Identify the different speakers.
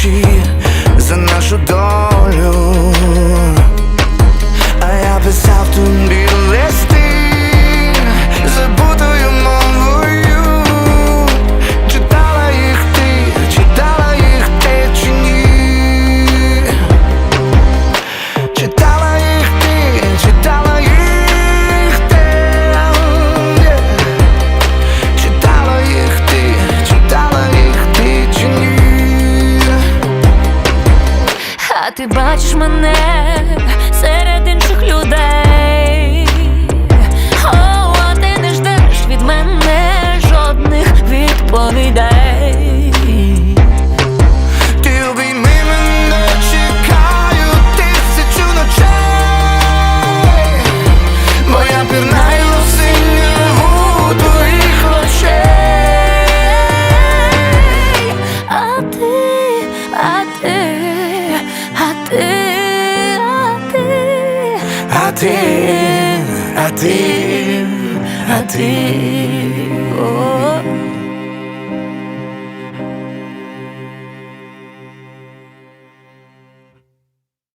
Speaker 1: очі за нашу долю. Ти
Speaker 2: бачиш мене серед інших людей, О, а ти не ждеш від мене жодних відповідей.
Speaker 1: Atin, atin, atin, atin.
Speaker 2: Oh.